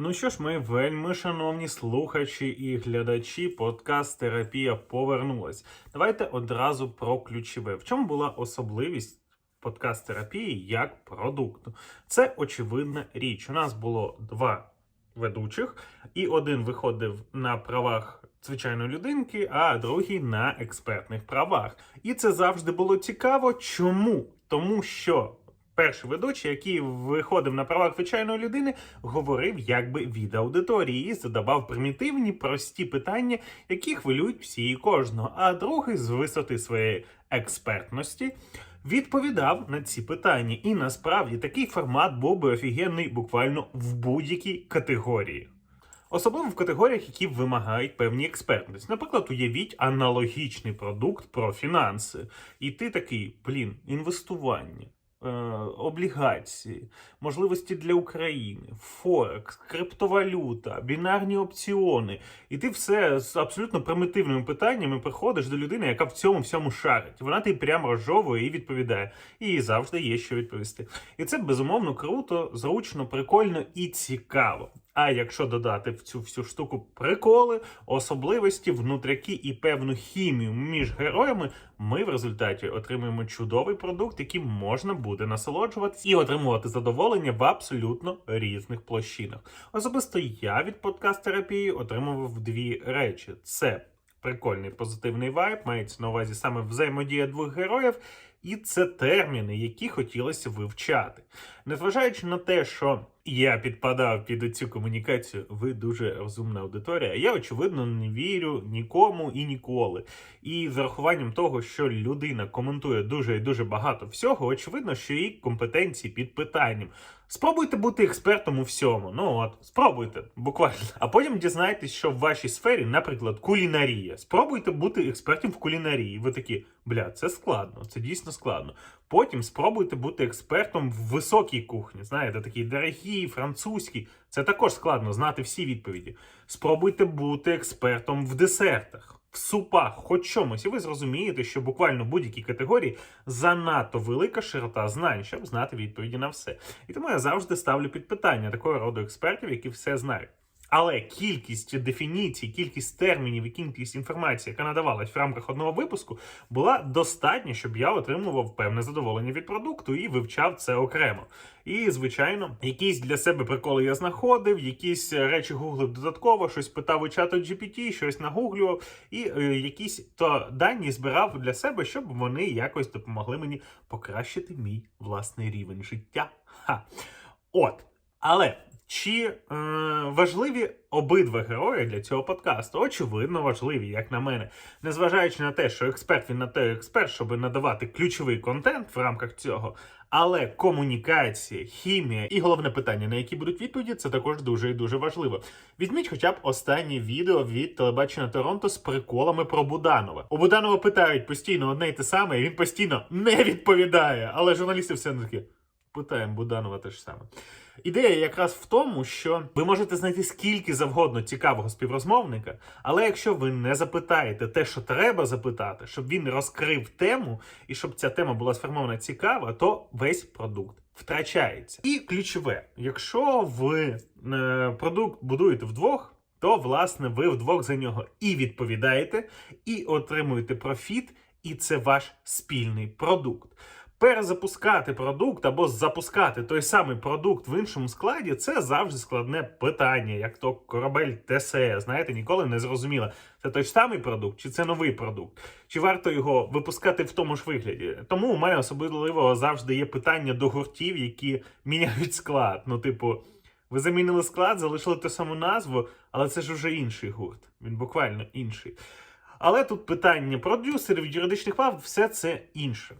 Ну що ж, мої вельми шановні слухачі і глядачі, подкаст Терапія повернулась. Давайте одразу про ключове. В чому була особливість подкаст терапії як продукту? Це очевидна річ. У нас було два ведучих, і один виходив на правах звичайної людинки, а другий на експертних правах. І це завжди було цікаво. Чому? Тому що. Перший ведучий, який виходив на правах звичайної людини, говорив якби від аудиторії і задавав примітивні, прості питання, які хвилюють всі і кожного. А другий з висоти своєї експертності відповідав на ці питання. І насправді такий формат був би офігенний буквально в будь-якій категорії. Особливо в категоріях, які вимагають певні експертності. Наприклад, уявіть аналогічний продукт про фінанси. І ти такий, блін, інвестування. Е, Облігації, можливості для України, Форекс, криптовалюта, бінарні опціони. І ти все з абсолютно примітивними питаннями приходиш до людини, яка в цьому всьому шарить. Вона ти прямо розжовує і відповідає. І завжди є що відповісти. І це безумовно круто, зручно, прикольно і цікаво. А якщо додати в цю всю штуку приколи, особливості, внутряки і певну хімію між героями, ми в результаті отримуємо чудовий продукт, яким можна буде насолоджуватися і отримувати задоволення в абсолютно різних площинах. Особисто я від подкаст терапії отримував дві речі: це прикольний позитивний вайб, мається на увазі саме взаємодія двох героїв. І це терміни, які хотілося вивчати. Незважаючи на те, що я підпадав під цю комунікацію, ви дуже розумна аудиторія. Я очевидно не вірю нікому і ніколи. І з урахуванням того, що людина коментує дуже і дуже багато всього, очевидно, що її компетенції під питанням. Спробуйте бути експертом у всьому. Ну от, спробуйте, буквально. А потім дізнаєтесь, що в вашій сфері, наприклад, кулінарія. Спробуйте бути експертом в кулінарії. Ви такі, бля, це складно, це дійсно складно. Потім спробуйте бути експертом в високій кухні. Знаєте, такі дорогі, французькі. Це також складно знати всі відповіді. Спробуйте бути експертом в десертах. В супах, хоч чомусь, і ви зрозумієте, що буквально будь-якій категорії занадто велика широта знань, щоб знати відповіді на все. І тому я завжди ставлю під питання такого роду експертів, які все знають. Але кількість дефініцій, кількість термінів і кількість інформації, яка надавалась в рамках одного випуску, була достатня, щоб я отримував певне задоволення від продукту і вивчав це окремо. І, звичайно, якісь для себе приколи я знаходив, якісь речі гуглив додатково, щось питав у чату GPT, щось нагуглював, і е, якісь то дані збирав для себе, щоб вони якось допомогли мені покращити мій власний рівень життя. Ха. От. Але чи е, важливі обидва герої для цього подкасту? Очевидно, важливі, як на мене. Незважаючи на те, що експерт він на те експерт, щоб надавати ключовий контент в рамках цього. Але комунікація, хімія і головне питання, на які будуть відповіді, це також дуже і дуже важливо. Візьміть хоча б останнє відео від телебачення Торонто з приколами про Буданова. У Буданова питають постійно одне й те саме, і він постійно не відповідає. Але журналісти все не такі. Питаємо Буданова те ж саме. Ідея якраз в тому, що ви можете знайти скільки завгодно цікавого співрозмовника, але якщо ви не запитаєте те, що треба запитати, щоб він розкрив тему і щоб ця тема була сформована цікава, то весь продукт втрачається. І ключове, якщо ви е, продукт будуєте вдвох. То, власне, ви вдвох за нього і відповідаєте, і отримуєте профіт, і це ваш спільний продукт. Перезапускати продукт або запускати той самий продукт в іншому складі це завжди складне питання, як то корабель ТСЕ. Знаєте, ніколи не зрозуміло, це той самий продукт, чи це новий продукт, чи варто його випускати в тому ж вигляді. Тому у мене особливо завжди є питання до гуртів, які міняють склад. Ну, типу, ви замінили склад, залишили ту саму назву, але це ж уже інший гурт. Він буквально інший. Але тут питання продюсерів, юридичних прав, все це інше.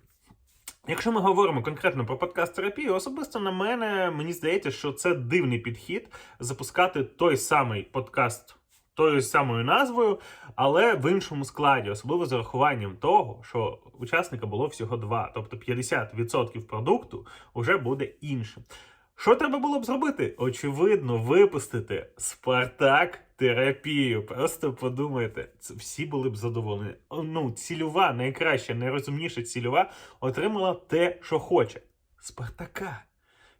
Якщо ми говоримо конкретно про подкаст терапію, особисто на мене мені здається, що це дивний підхід запускати той самий подкаст тою самою назвою, але в іншому складі, особливо з урахуванням того, що учасника було всього два, тобто 50% продукту вже буде іншим. Що треба було б зробити? Очевидно, випустити Спартак терапію. Просто подумайте, всі були б задоволені. Ну, цільова, найкраща, найрозумніша цільова отримала те, що хоче. Спартака.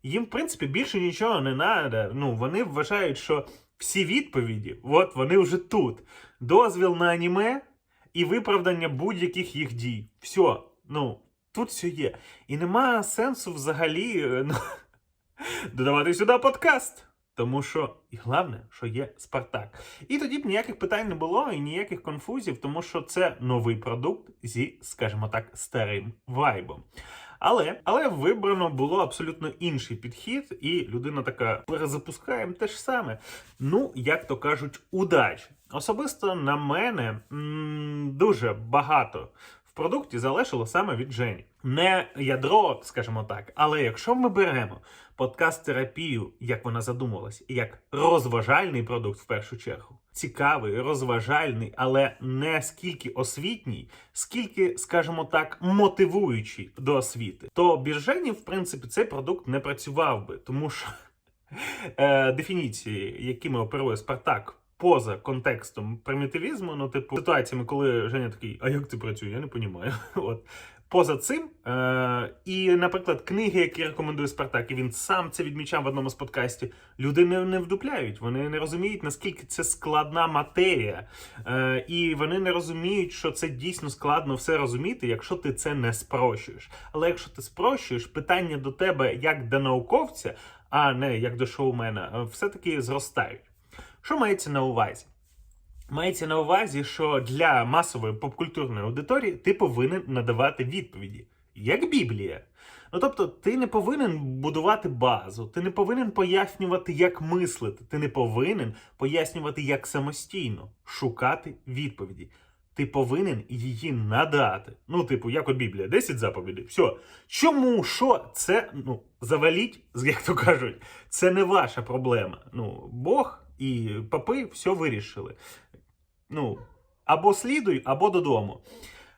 їм, в принципі, більше нічого не треба. Ну, вони вважають, що всі відповіді, от вони вже тут. Дозвіл на аніме і виправдання будь-яких їх дій. Все, ну, тут все є. І нема сенсу взагалі е, ну, додавати сюди подкаст. Тому що, і головне, що є Спартак. І тоді б ніяких питань не було і ніяких конфузів, тому що це новий продукт зі, скажімо так, старим вайбом. Але але вибрано було абсолютно інший підхід, і людина така перезапускаємо те ж саме. Ну, як то кажуть, удачі. Особисто на мене м- дуже багато продукті залежало саме від Жені. Не ядро, скажімо так, але якщо ми беремо подкаст-терапію, як вона задумувалась, як розважальний продукт в першу чергу. Цікавий, розважальний, але не скільки освітній, скільки, скажімо так, мотивуючий до освіти, то біржені, в принципі, цей продукт не працював би, тому що е, дефініції, якими оперує Спартак. Поза контекстом примітивізму, ну, типу, ситуаціями, коли Женя такий, а як це працює, я не розумію. От поза цим. Е- І, наприклад, книги, які рекомендує Спартак, і він сам це відмічав в одному з подкастів, люди не, не вдупляють. Вони не розуміють, наскільки це складна матерія. Е- І вони не розуміють, що це дійсно складно все розуміти, якщо ти це не спрощуєш. Але якщо ти спрощуєш, питання до тебе як до науковця, а не як до шоумена, все-таки зростають. Що мається на увазі? Мається на увазі, що для масової попкультурної аудиторії ти повинен надавати відповіді, як Біблія. Ну тобто, ти не повинен будувати базу, ти не повинен пояснювати, як мислити, ти не повинен пояснювати, як самостійно шукати відповіді. Ти повинен її надати. Ну, типу, як от Біблія, 10 заповідей. Все. Чому що? Це ну, заваліть, як то кажуть, це не ваша проблема. Ну, Бог і папи все вирішили. Ну, або слідуй, або додому.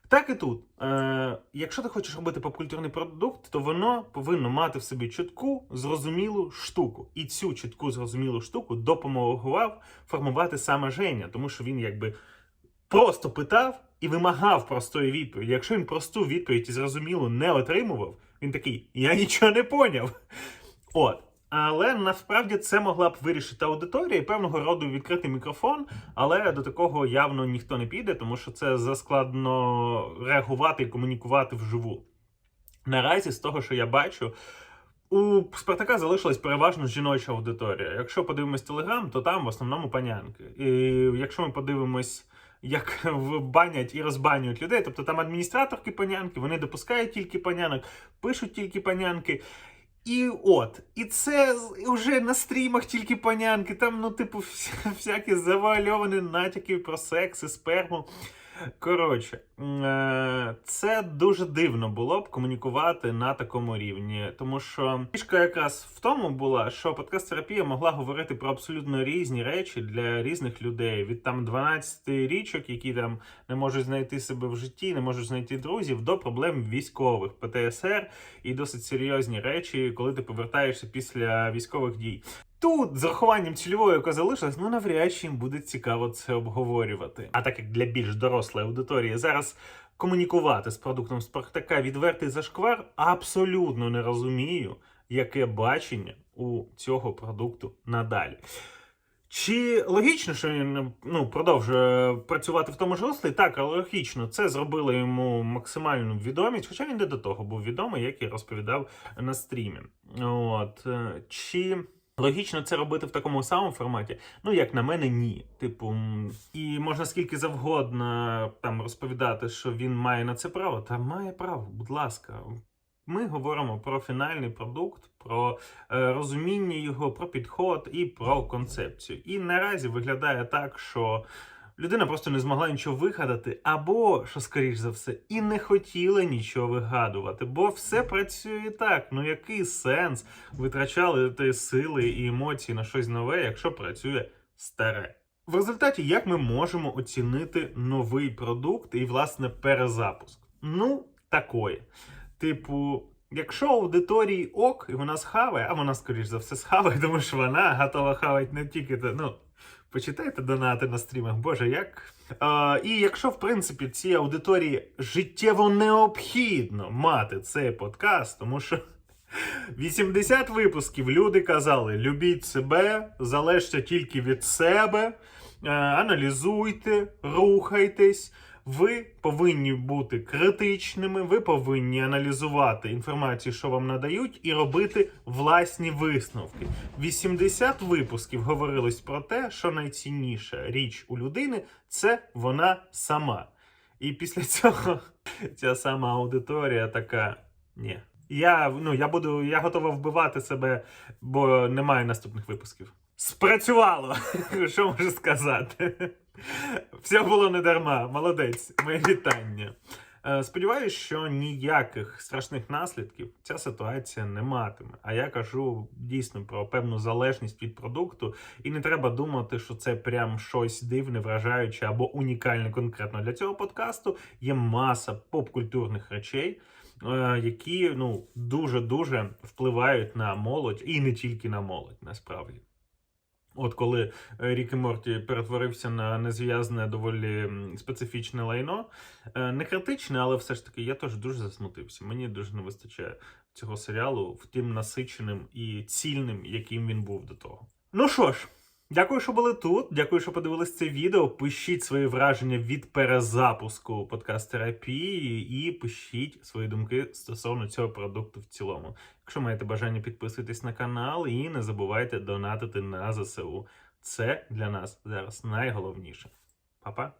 Так і тут. Е, Якщо ти хочеш робити попкультурний продукт, то воно повинно мати в собі чітку, зрозумілу штуку. І цю чітку зрозумілу штуку допомагав формувати саме Женя, тому що він якби просто питав і вимагав простої відповіді. Якщо він просту відповідь і зрозумілу не отримував, він такий: Я нічого не поняв. От. Але насправді це могла б вирішити аудиторія і певного роду відкритий мікрофон, але до такого явно ніхто не піде, тому що це заскладно реагувати і комунікувати вживу. Наразі, з того, що я бачу, у Спартака залишилась переважно жіноча аудиторія. Якщо подивимось Телеграм, то там в основному панянки. І якщо ми подивимось. Як банять і розбанюють людей, тобто там адміністраторки панянки, вони допускають тільки панянок, пишуть тільки панянки. І от, і це вже на стрімах тільки панянки, там, ну, типу, вся, всякі завуальовані натяки про секс і сперму. Коротше, е, це дуже дивно було б комунікувати на такому рівні, тому що фішка якраз в тому була, що подкаст-терапія могла говорити про абсолютно різні речі для різних людей. Від там 12 річок, які там не можуть знайти себе в житті, не можуть знайти друзів, до проблем військових ПТСР і досить серйозні речі, коли ти повертаєшся після військових дій. Тут з рахуванням цільової, яка залишилась, ну навряд чи їм буде цікаво це обговорювати. А так як для більш дорослої аудиторії зараз комунікувати з продуктом Спартака відвертий зашквар, абсолютно не розумію, яке бачення у цього продукту надалі. Чи логічно, що він ну, продовжує працювати в тому ж руслі? Так, але логічно, це зробило йому максимальну відомість, хоча він не до того був відомий, як я розповідав на стрімі. От. Чи Логічно це робити в такому самому форматі. Ну, як на мене, ні. Типу, і можна скільки завгодно там розповідати, що він має на це право, та має право, будь ласка. Ми говоримо про фінальний продукт, про е, розуміння його, про підход і про концепцію. І наразі виглядає так, що людина просто не змогла нічого вигадати, або, що скоріш за все, і не хотіла нічого вигадувати, бо все працює і так. Ну який сенс витрачали сили і емоції на щось нове, якщо працює старе? В результаті, як ми можемо оцінити новий продукт і, власне, перезапуск? Ну, такое. Типу, якщо аудиторії ок, і вона схаває, а вона, скоріш за все, схаває, тому що вона готова хавати не тільки ну. Почитайте донати на стрімах, боже як. Е, І якщо, в принципі, цій аудиторії життєво необхідно мати цей подкаст, тому що 80 випусків люди казали: любіть себе, залежте тільки від себе, е, аналізуйте, рухайтесь. Ви повинні бути критичними, ви повинні аналізувати інформацію, що вам надають, і робити власні висновки. 80 випусків говорилось про те, що найцінніша річ у людини це вона сама. І після цього ця сама аудиторія така: ні. Я, ну, я буду, я готова вбивати себе, бо немає наступних випусків. Спрацювало! Що можу сказати? Все було не дарма. Молодець, моє вітання. Е, Сподіваюсь, що ніяких страшних наслідків ця ситуація не матиме. А я кажу дійсно про певну залежність від продукту, і не треба думати, що це прям щось дивне, вражаюче або унікальне конкретно для цього подкасту. Є маса попкультурних речей, е, які ну дуже дуже впливають на молодь, і не тільки на молодь, насправді. От коли е, Рік і Морті перетворився на незв'язне, доволі специфічне лайно, е, не критичне, але все ж таки я теж дуже засмутився. Мені дуже не вистачає цього серіалу в тим насиченим і цільним, яким він був до того. Ну що ж. Дякую, що були тут. Дякую, що подивились це відео. Пишіть свої враження від перезапуску подкаст терапії і пишіть свої думки стосовно цього продукту в цілому. Якщо маєте бажання підписуйтесь на канал і не забувайте донатити на ЗСУ. Це для нас зараз найголовніше. Па-па!